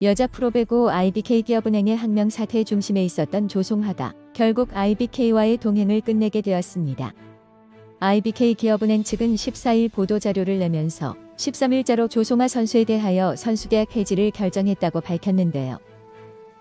여자 프로배구 IBK 기업은행의 항명 사태 중심에 있었던 조송하가 결국 IBK와의 동행을 끝내게 되었습니다. IBK 기업은행 측은 14일 보도자료를 내면서 13일자로 조송하 선수에 대하여 선수계약 해지를 결정했다고 밝혔는데요.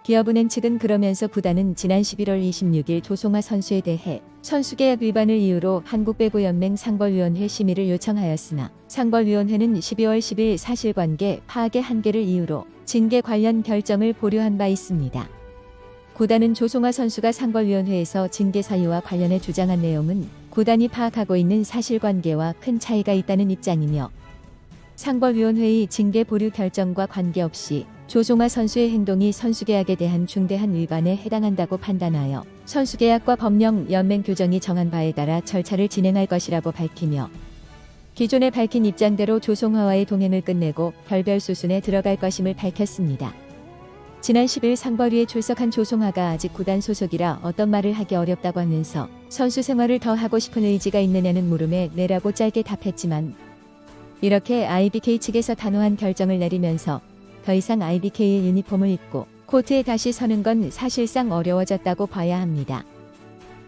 기업은행 측은 그러면서 구단은 지난 11월 26일 조송하 선수에 대해 선수계약 위반을 이유로 한국배구연맹 상벌위원회 심의를 요청하였으나 상벌위원회는 12월 10일 사실관계 파악의 한계를 이유로 징계 관련 결정을 보류한 바 있습니다. 구단은 조송하 선수가 상벌위원회에서 징계 사유와 관련해 주장한 내용은 구단이 파악하고 있는 사실관계와 큰 차이가 있다는 입장이며 상벌위원회의 징계 보류 결정과 관계없이 조송하 선수의 행동이 선수계약에 대한 중대한 위반에 해당한다고 판단하여 선수계약과 법령 연맹 규정이 정한 바에 따라 절차를 진행할 것이라고 밝히며 기존에 밝힌 입장대로 조송하와의 동행을 끝내고 별별 수순에 들어갈 것임을 밝혔습니다. 지난 10일 상벌위에 출석한 조송하가 아직 구단 소속이라 어떤 말을 하기 어렵다고 하면서 선수 생활을 더 하고 싶은 의지가 있느냐는 물음에 네라고 짧게 답했지만 이렇게 IBK 측에서 단호한 결정을 내리면서 더 이상 IBK의 유니폼을 입고 코트에 다시 서는 건 사실상 어려워졌다고 봐야 합니다.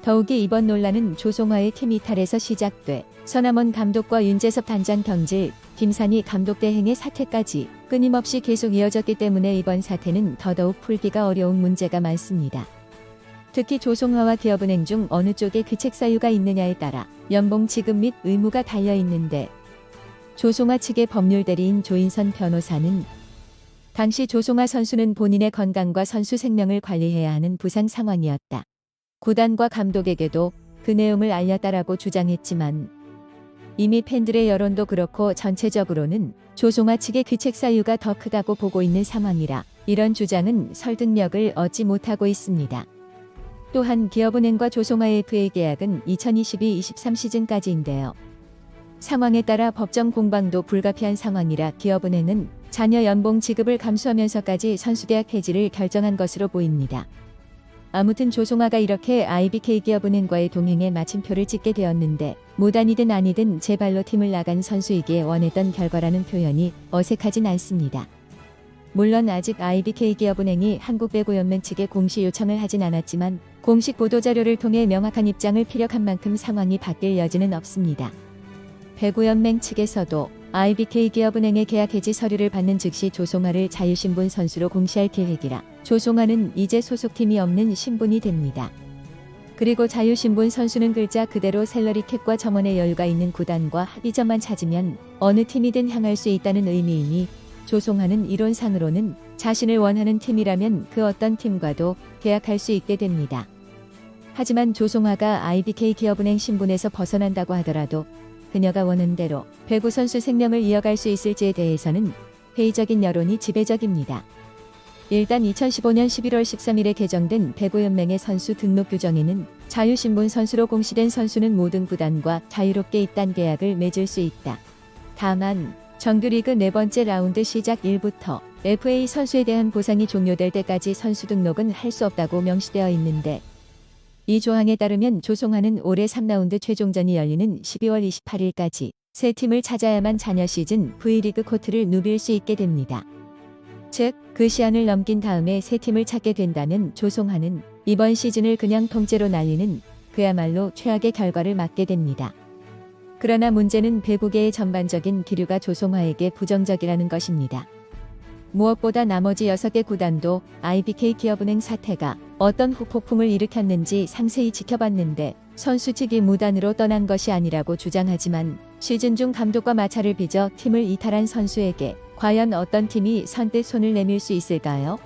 더욱이 이번 논란은 조송화의 팀 이탈에서 시작돼 서남원 감독과 윤재섭 단장 경질, 김산희 감독 대행의 사태까지 끊임없이 계속 이어졌기 때문에 이번 사태는 더더욱 풀기가 어려운 문제가 많습니다. 특히 조송화와 기업은행 중 어느 쪽에 귀책 사유가 있느냐에 따라 연봉 지급 및 의무가 달려 있는데 조송화 측의 법률 대리인 조인선 변호사는 당시 조송화 선수는 본인의 건강과 선수 생명을 관리해야 하는 부상 상황이었다. 구단과 감독에게도 그 내용을 알렸다라고 주장했지만 이미 팬들의 여론도 그렇고 전체적으로는 조송화 측의 귀책 사유가 더 크다고 보고 있는 상황이라 이런 주장은 설득력을 얻지 못하고 있습니다. 또한 기업은행과 조송화 FA 계약은 2022-23 시즌까지인데요. 상황에 따라 법정 공방도 불가피한 상황이라 기업은행은 자녀 연봉 지급을 감수하면서까지 선수계약 해지를 결정한 것으로 보입니다. 아무튼 조송아가 이렇게 IBK 기업은행과의 동행에 마침표를 찍게 되었는데 무단이든 아니든 제 발로 팀을 나간 선수이기에 원했던 결과라는 표현이 어색하진 않습니다. 물론 아직 IBK 기업은행이 한국배구연맹 측에 공시 요청을 하진 않았지만 공식 보도자료를 통해 명확한 입장을 피력한 만큼 상황이 바뀔 여지는 없습니다. 배구연맹 측에서도 IBK 기업은행의 계약 해지 서류를 받는 즉시 조송아를 자유신분 선수로 공시할 계획이라 조송아는 이제 소속팀이 없는 신분이 됩니다. 그리고 자유신분 선수는 글자 그대로 셀러리 캡과 정원의 여유가 있는 구단과 합의점만 찾으면 어느 팀이든 향할 수 있다는 의미이니 조송아는 이론상으로는 자신을 원하는 팀이라면 그 어떤 팀과도 계약할 수 있게 됩니다. 하지만 조송아가 IBK 기업은행 신분에서 벗어난다고 하더라도 그녀가 원하는 대로 배구 선수 생명을 이어갈 수 있을지에 대해서는 회의적인 여론이 지배적입니다. 일단 2015년 11월 13일에 개정된 배구연맹의 선수 등록 규정에는 자유신분 선수로 공시된 선수는 모든 구단과 자유롭게 입단 계약을 맺을 수 있다. 다만 정규리그 네 번째 라운드 시작 일부터 FA 선수에 대한 보상이 종료될 때까지 선수 등록은 할 수 없다고 명시되어 있는데 이 조항에 따르면 조송하는 올해 3라운드 최종전이 열리는 12월 28일까지 새 팀을 찾아야만 자녀 시즌 V리그 코트를 누빌 수 있게 됩니다. 즉, 그 시한을 넘긴 다음에 새 팀을 찾게 된다면 조송하는 이번 시즌을 그냥 통째로 날리는 그야말로 최악의 결과를 맞게 됩니다. 그러나 문제는 배구계의 전반적인 기류가 조송화에게 부정적이라는 것입니다. 무엇보다 나머지 6개 구단도 IBK 기업은행 사태가 어떤 후폭풍을 일으켰는지 상세히 지켜봤는데 선수 측이 무단으로 떠난 것이 아니라고 주장하지만 시즌 중 감독과 마찰을 빚어 팀을 이탈한 선수에게 과연 어떤 팀이 선뜻 손을 내밀 수 있을까요?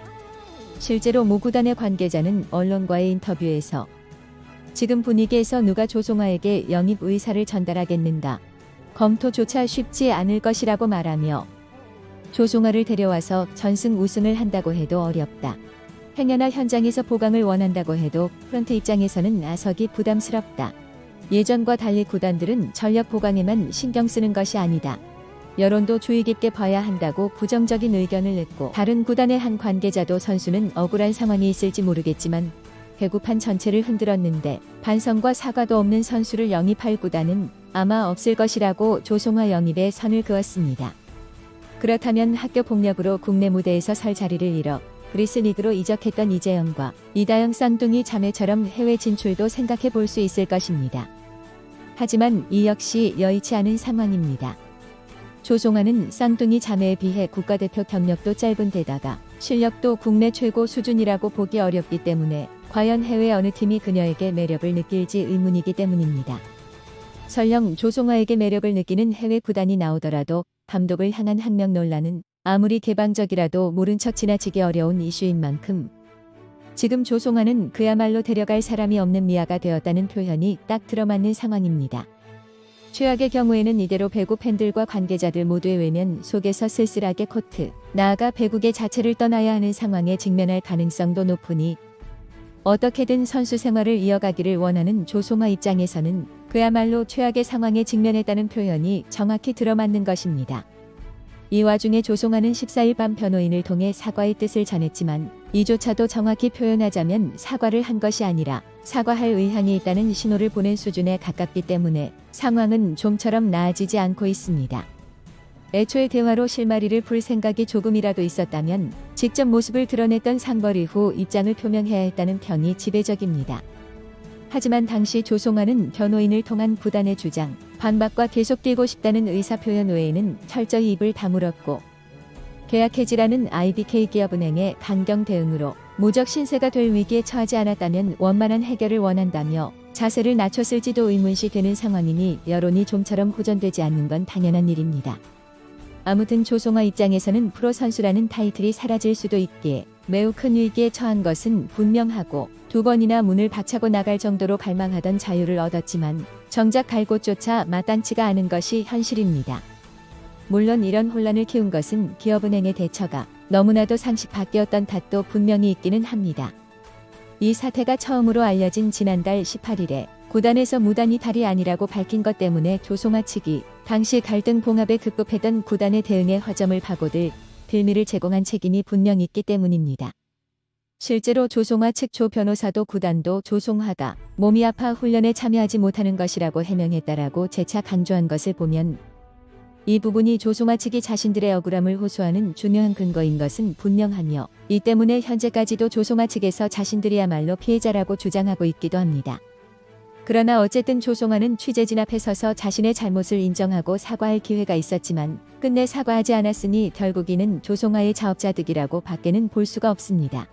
실제로 모 구단의 관계자는 언론과의 인터뷰에서 지금 분위기에서 누가 조송아에게 영입 의사를 전달하겠는가 검토조차 쉽지 않을 것이라고 말하며 조송아를 데려와서 전승 우승을 한다고 해도 어렵다. 행여나 현장에서 보강을 원한다고 해도 프런트 입장에서는 나서기 부담스럽다. 예전과 달리 구단들은 전력 보강에만 신경 쓰는 것이 아니다. 여론도 주의 깊게 봐야 한다고 부정적인 의견을 냈고 다른 구단의 한 관계자도 선수는 억울한 상황이 있을지 모르겠지만 배구판 전체를 흔들었는데 반성과 사과도 없는 선수를 영입할 구단은 아마 없을 것이라고 조송화 영입에 선을 그었습니다. 그렇다면 학교 폭력으로 국내 무대에서 설 자리를 잃어 그리스 리그로 이적했던 이재영과 이다영 쌍둥이 자매처럼 해외 진출도 생각해 볼 수 있을 것입니다. 하지만 이 역시 여의치 않은 상황입니다. 조송아는 쌍둥이 자매에 비해 국가대표 경력도 짧은 데다가 실력도 국내 최고 수준이라고 보기 어렵기 때문에 과연 해외 어느 팀이 그녀에게 매력을 느낄지 의문이기 때문입니다. 설령 조송아에게 매력을 느끼는 해외 구단이 나오더라도 감독을 향한 항명 논란은 아무리 개방적이라도 모른 척 지나치기 어려운 이슈인 만큼 지금 조송아는 그야말로 데려갈 사람이 없는 미아가 되었다는 표현이 딱 들어맞는 상황입니다. 최악의 경우에는 이대로 배구 팬들과 관계자들 모두의 외면 속에서 쓸쓸하게 코트, 나아가 배구계 자체를 떠나야 하는 상황에 직면할 가능성도 높으니 어떻게든 선수 생활을 이어가기를 원하는 조송아 입장에서는 그야말로 최악의 상황에 직면했다는 표현이 정확히 들어맞는 것입니다. 이 와중에 조송아는 14일 밤 변호인을 통해 사과의 뜻을 전했지만 이조차도 정확히 표현하자면 사과를 한 것이 아니라 사과할 의향이 있다는 신호를 보낸 수준에 가깝기 때문에 상황은 좀처럼 나아지지 않고 있습니다. 애초에 대화로 실마리를 풀 생각이 조금이라도 있었다면 직접 모습을 드러냈던 상벌 이후 입장을 표명해야 했다는 평이 지배적입니다. 하지만 당시 조송아는 변호인을 통한 구단의 주장, 반박과 계속 뛰고 싶다는 의사표현 외에는 철저히 입을 다물었고 계약 해지라는 IBK 기업은행의 강경 대응으로 무적 신세가 될 위기에 처하지 않았다면 원만한 해결을 원한다며 자세를 낮췄을지도 의문시 되는 상황이니 여론이 좀처럼 호전되지 않는 건 당연한 일입니다. 아무튼 조송아 입장에서는 프로 선수라는 타이틀이 사라질 수도 있기에 매우 큰 위기에 처한 것은 분명하고 두 번이나 문을 박차고 나갈 정도로 갈망하던 자유를 얻었지만 정작 갈 곳조차 마땅치가 않은 것이 현실입니다. 물론 이런 혼란을 키운 것은 기업은행의 대처가 너무나도 상식 밖이었던 탓도 분명히 있기는 합니다. 이 사태가 처음으로 알려진 지난달 18일에 구단에서 무단이 달이 아니라고 밝힌 것 때문에 조송아 측이 당시 갈등 봉합에 급급했던 구단의 대응에 화점을 파고들 빌미를 제공한 책임이 분명 있기 때문입니다. 실제로 조송아 측 조 변호사도 구단도 조송하가 몸이 아파 훈련에 참여하지 못하는 것이라고 해명했다라고 재차 강조한 것을 보면 이 부분이 조송아 측이 자신들의 억울함을 호소하는 중요한 근거인 것은 분명하며 이 때문에 현재까지도 조송아 측에서 자신들이야말로 피해자라고 주장하고 있기도 합니다. 그러나 어쨌든 조송아는 취재 진압에 서서 자신의 잘못을 인정하고 사과할 기회가 있었지만 끝내 사과하지 않았으니 결국 이는 조송아의 자업자득이라고 밖에는 볼 수가 없습니다.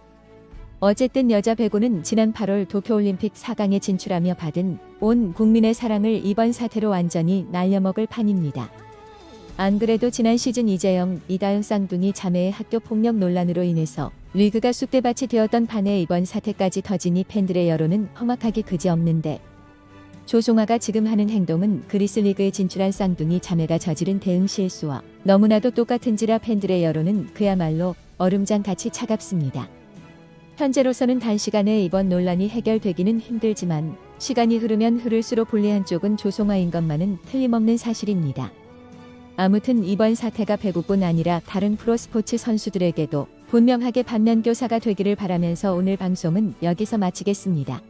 어쨌든 여자 배구는 지난 8월 도쿄올림픽 4강에 진출하며 받은 온 국민의 사랑을 이번 사태로 완전히 날려먹을 판입니다. 안 그래도 지난 시즌 이재영, 이다영 쌍둥이 자매의 학교 폭력 논란으로 인해서 리그가 쑥대밭이 되었던 판에 이번 사태까지 터지니 팬들의 여론은 험악하기 그지없는데 조송아가 지금 하는 행동은 그리스 리그에 진출한 쌍둥이 자매가 저지른 대응 실수와 너무나도 똑같은지라 팬들의 여론은 그야말로 얼음장 같이 차갑습니다. 현재로서는 단시간에 이번 논란이 해결되기는 힘들지만 시간이 흐르면 흐를수록 불리한 쪽은 조송아인 것만은 틀림없는 사실입니다. 아무튼 이번 사태가 배구뿐 아니라 다른 프로스포츠 선수들에게도 분명하게 반면교사가 되기를 바라면서 오늘 방송은 여기서 마치겠습니다.